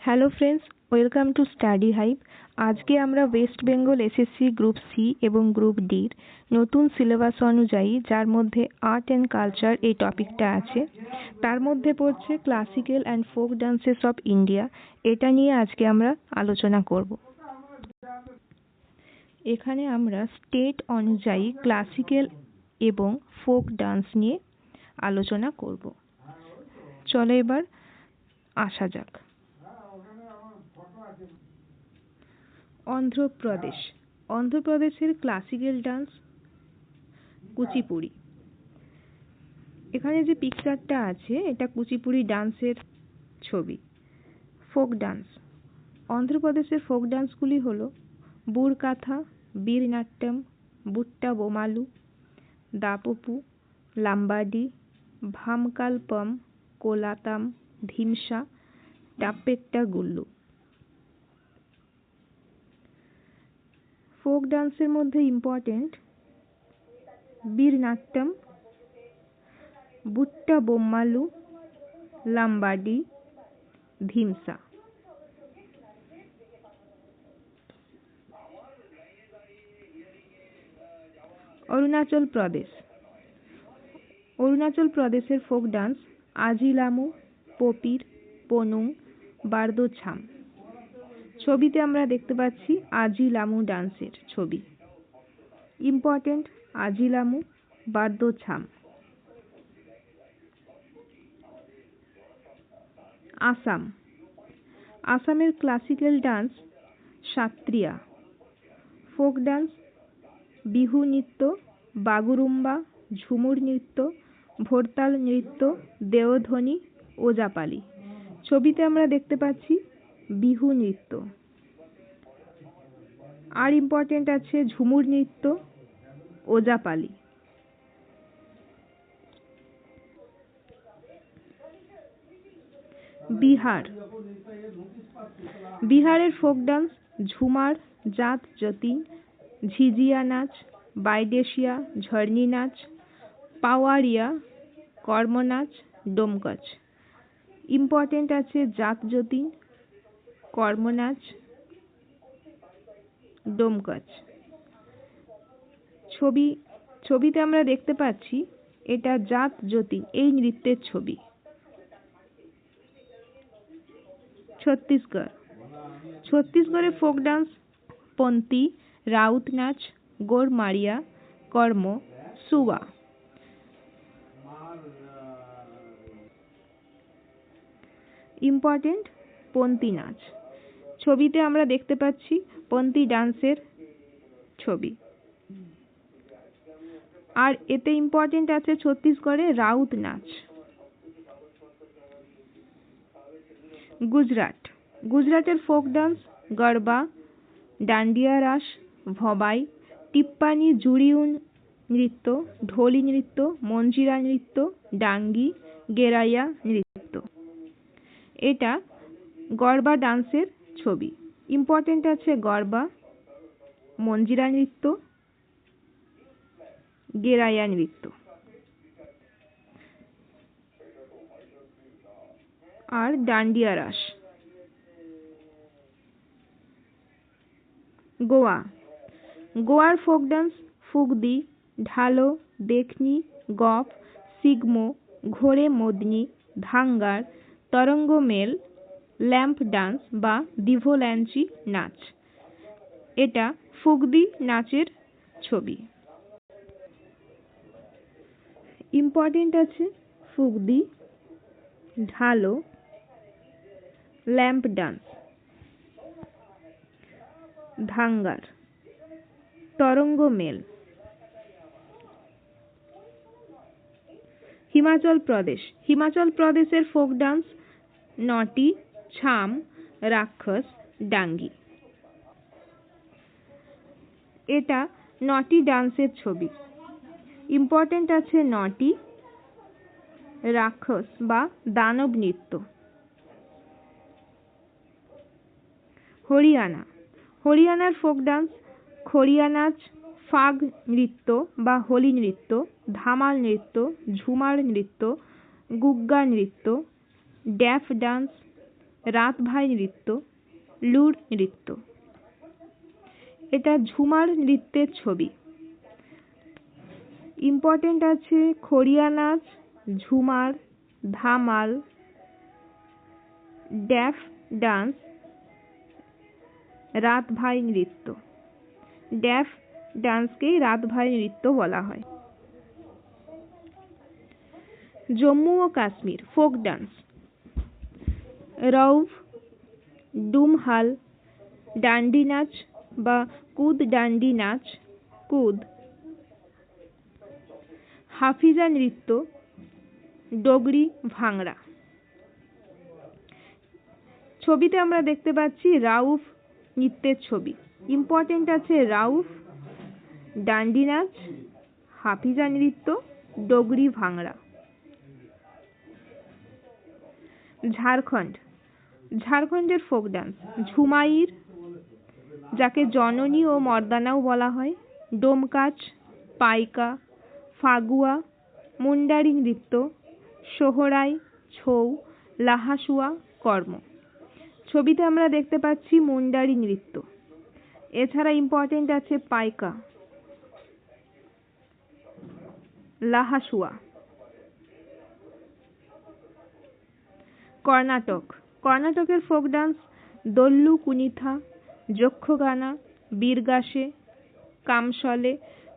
Hello friends welcome to study hype আজকে আমরা West Bengal SSC group C এবং group ডির নতুন সিলেবাস অনুযায়ী, যার মধ্যে আর্ট অ্যান্ড কালচার এই টপিকটা আছে। তার মধ্যে পড়ছে classical and folk dances of India এটা নিয়ে আজকে আমরা আলোচনা করব। এখানে আমরা স্টেট অনুযায়ী ক্লাসিক্যাল এবং ফোক ডান্স নিয়ে আলোচনা করব। চলো এবার আসা যাক। অন্ধ্রপ্রদেশ। অন্ধ্রপ্রদেশের ক্লাসিক্যাল ডান্স কুচিপুড়ি। এখানে যে পিকচারটা আছে, এটা কুচিপুড়ি ডান্সের ছবি ফোক ডান্স অন্ধ্রপ্রদেশের ফোক ডান্সগুলি হল বুড়কাথা, বীরনাট্যম, বুট্টা বোমালু, দাপপু, লাম্বাডি, ভামকালপম, কোলাতাম, ধিমসা টাপ্পেট্টা গুল্লু। ফোক ডান্সের মধ্যে ইম্পর্টেন্ট বীরনাট্যম, বুট্টা বোম্মালু, লাম্বাডি ধিমসা অরুণাচল প্রদেশ। অরুণাচল প্রদেশের ফোক ডান্স আজিলামু, পপির, পনুং, বারদোছাম। ছবিতে আমরা দেখতে পাচ্ছি আজিলামু ডান্সের ছবি। ইম্পর্টেন্ট, আজিলামু বারদোছাম আসাম। আসামের classical dance Sattriya. Folk dance, Bihu নৃত্য, বাগুরুম্বা, ঝুমুর নৃত্য, ভোরতাল নৃত্য দেওধ্বনি ওজাপালি। ছবিতে আমরা দেখতে পাচ্ছি বিহু নৃত্য। আর ইম্পর্টেন্ট আছে ঝুমুর নৃত্য, ওজাপালি। বিহার। বিহারের ফোক ডান্স ঝুমার, জাত, যতীন, ঝিঝিয়া নাচ, বাইডেশিয়া ঝর্নি নাচ, পাওয়ারিয়া কর্ম নাচ ডোমকচ। ইম্পর্টেন্ট আছে জাত, যতীন কর্ম নাচ ডোমকচ ছবি, ছবিতে আমরা দেখতে পাচ্ছি, এটা জাত জ্যোতি, এই নৃত্যের ছবি। ছত্তিশগড়। ছত্তিশগড়ের ফোক ডান্স পন্তি রাউত নাচ গোরমারিয়া কর্ম সুয়া ইম্পর্টেন্ট পন্তি নাচ। ছবিতে আমরা দেখতে পাচ্ছি পন্তি ডান্সের ছবি। আর এতে ইম্পর্টেন্ট আছে ছত্তিশগড়ে রাউত নাচ। গুজরাট। গুজরাটের ফোক ডান্স, গরবা, ডান্ডিয়া রাস, ভবাই টিপ্পানি জুড়িউন নৃত্য, ঢোলি নৃত্য, মঞ্জিরা নৃত্য, ডাঙ্গি, গেরাইয়া নৃত্য। এটা গরবা ডান্সের ছবি। ইম্পর্টেন্ট আছে গরবা, মঞ্জিরা নৃত্য, গেরাইয়া নৃত্য। আর ডান্ডিয়া রাস। গোয়া। গোয়ার ফোক ডান্স, ফুগদি, ঢালো, দেখনি, গপ, সিগমো ঘোরে মদনি, ধাঙ্গার তরঙ্গ মেল ল্যাম্প ডান্স বা দিভোল্যাঞ্চি নাচ। এটা ফুগদি নাচের ছবি। ইম্পর্টেন্ট আছে ফুগদি, ঢালো, ল্যাম্প ডান্স। ধাঙ্গার তরঙ্গ মেল। হিমাচল প্রদেশ। হিমাচল প্রদেশের ফোক ডান্স নটি ছাম, রাক্ষস, ডাঙ্গি। এটা নটি ডান্সের ছবি। ইম্পর্টেন্ট আছে নটি, রাক্ষস বা দানব নৃত্য। হরিয়ানা। হরিয়ানার ফোক ডান্স খড়িয়া নাচ ফাগ নৃত্য বা হোলি নৃত্য, ধামাল নৃত্য, ঝুমার নৃত্য, গুগ্গা নৃত্য, ড্যাফ ডান্স রাত ভাই নৃত্য, লুর নৃত্য। এটা ঝুমার নৃত্যের ছবি। ইম্পর্টেন্ট আছে খড়িয়া নাচ, ঝুমার, ধামাল, ড্যাফ ডান্স, রাত ভাই নৃত্য। ড্যাফ ডান্সকেই রাত ভাই নৃত্য বলা হয়। জম্মু ও কাশ্মীর, ফোক ডান্স। রৌফ ডুমহাল ডান্ডি নাচ বা কুদ ডান্ডি নাচ কুদ। হাফিজা নৃত্য, ডগরি ভাংড়া ছবিতে আমরা দেখতে পাচ্ছি রাউফ নৃত্যের ছবি। ইম্পর্টেন্ট আছে রাউফ ডান্ডি নাচ হাফিজা নৃত্য, ডগরি ভাংড়া ঝাড়খণ্ড। ঝাড়খণ্ডের ফোক ডান্স ঝুমাইর, যাকে জননী ও মর্দানাও বলা হয়, ডোমকাচ, পাইকা, ফাগুয়া, মুন্ডারি নৃত্য, সোহরাই, ছৌ, লাহাসুয়া, কর্ম। ছবিতে আমরা দেখতে পাচ্ছি মুন্ডারি নৃত্য। এছাড়া ইম্পর্টেন্ট আছে পাইকা, লাহাসুয়া। কর্ণাটক। কর্ণাটকের ফোক ডান্স দল্লু, কুনিথা, যক্ষগানা, বীরগাসে কামসলে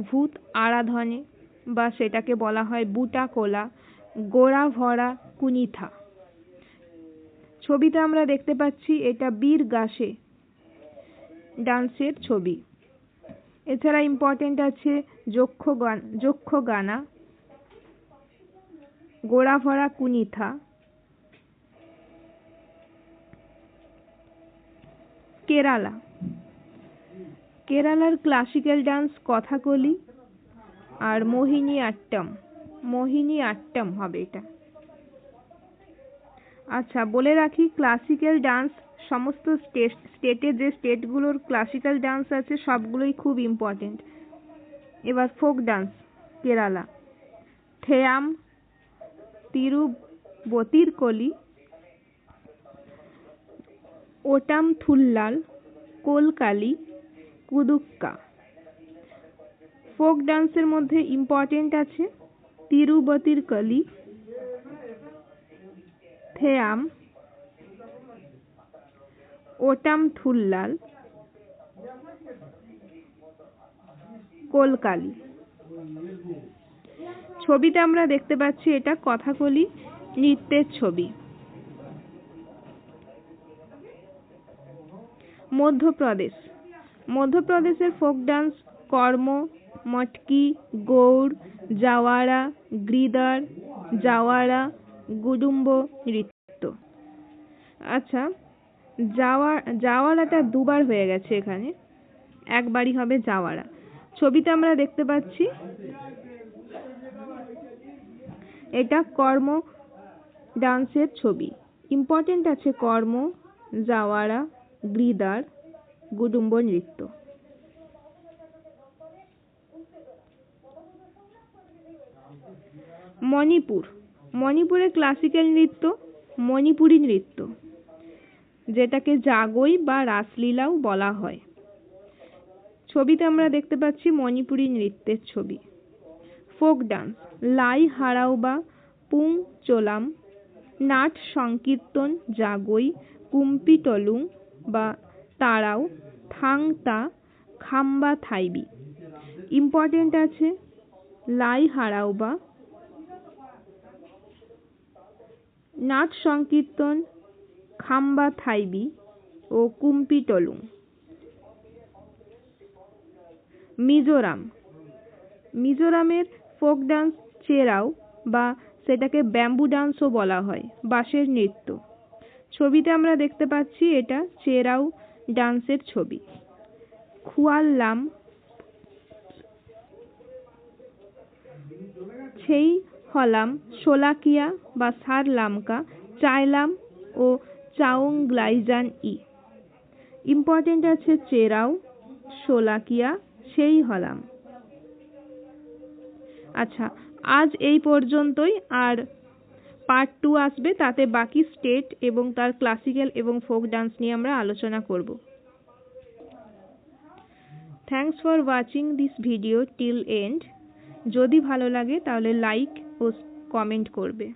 ভূত আরাধনে বা সেটাকে বলা হয় বুটা কোলা গোড়া ভরা কুনিথা। ছবিতে আমরা দেখতে পাচ্ছি এটা বীর গাসে ডান্সের ছবি। এছাড়া ইম্পর্টেন্ট আছে যক্ষ গান যক্ষ গানা গোড়া ভরা কুনিথা। কেরালা। কেরালার ক্লাসিক্যাল ডান্স কথাকলি আর মোহিনী আট্টম। মোহিনী আট্টম হবে এটা। আচ্ছা বলে রাখি ক্লাসিক্যাল ডান্স সমস্ত স্টেট স্টেটে যে স্টেটগুলোর ক্লাসিক্যাল ডান্স আছে সবগুলোই খুব ইম্পর্টেন্ট এবার ফোক ডান্স কেরালা। থেয়াম, তিরুবতিরকলি ওটাম থুল্লাল কোলকালি, কুদুক্কা। ফোক ডান্সের মধ্যে ইম্পর্টেন্ট আছে তিরুবতির কলি, থেয়াম ওটাম থুল্লাল কোলকালি। ছবিতে আমরা দেখতে পাচ্ছি এটা কথাকলি নৃত্যের ছবি। মধ্যপ্রদেশ। মধ্যপ্রদেশের ফোক ডান্স কর্ম, মটকি, গৌড় জাওয়ারা গ্রিদার জাওয়ারা গুডুম্ব নৃত্য। আচ্ছা যাওয়া জাওয়ারাটা দুবার হয়ে গেছে এখানে। একবারই হবে জাওয়ারা ছবিতে আমরা দেখতে পাচ্ছি, এটা কর্ম ডান্সের ছবি। ইম্পর্টেন্ট আছে কর্ম জাওয়ারা গ্রিদার গুডুম্ব নৃত্য। মণিপুর। মণিপুরের ক্লাসিক্যাল নৃত্য, মণিপুরী নৃত্য, যেটাকে জাগই বা রাসলীলাও বলা হয়। ছবিতে আমরা দেখতে পাচ্ছি মণিপুরী নৃত্যের ছবি। ফোক ডান্স, লাই হারাওবা পুং চোলাম, নাট সংকীর্তন জাগই কুম্পিটলুং বা তারাও থাংতা খাম্বা থাইবি। ইম্পর্টেন্ট আছে, লাই হারাওবা নাচ সংকীর্তন, খাম্বা থাইবি ও কুম্পি টলুং। মিজোরাম। মিজোরামের ফোক ডান্স চেরাও বা সেটাকে ব্যাম্বু ডান্সও বলা হয়, বাঁশের নৃত্য। ছবিতে আমরা দেখতে পাচ্ছি এটা চেরাও ডান্সের ছবি। খুয়াল্লাম। সেই হলাম সোলাকিয়া বা সারলামকা চাইলাম ও চাওংগ্লাইজান ই। ইম্পর্টেন্ট আছে চেরাও সোলাকিয়া সেই হলাম। আচ্ছা আজ এই পর্যন্তই, আর পার্ট টু আসবে, তাতে বাকি স্টেট এবং তার ক্লাসিক্যাল এবং ফোক ডান্স নিয়ে আমরা আলোচনা করব। Thanks for watching this video till end যদি ভালো লাগে তাহলে লাইক ও কমেন্ট করবে।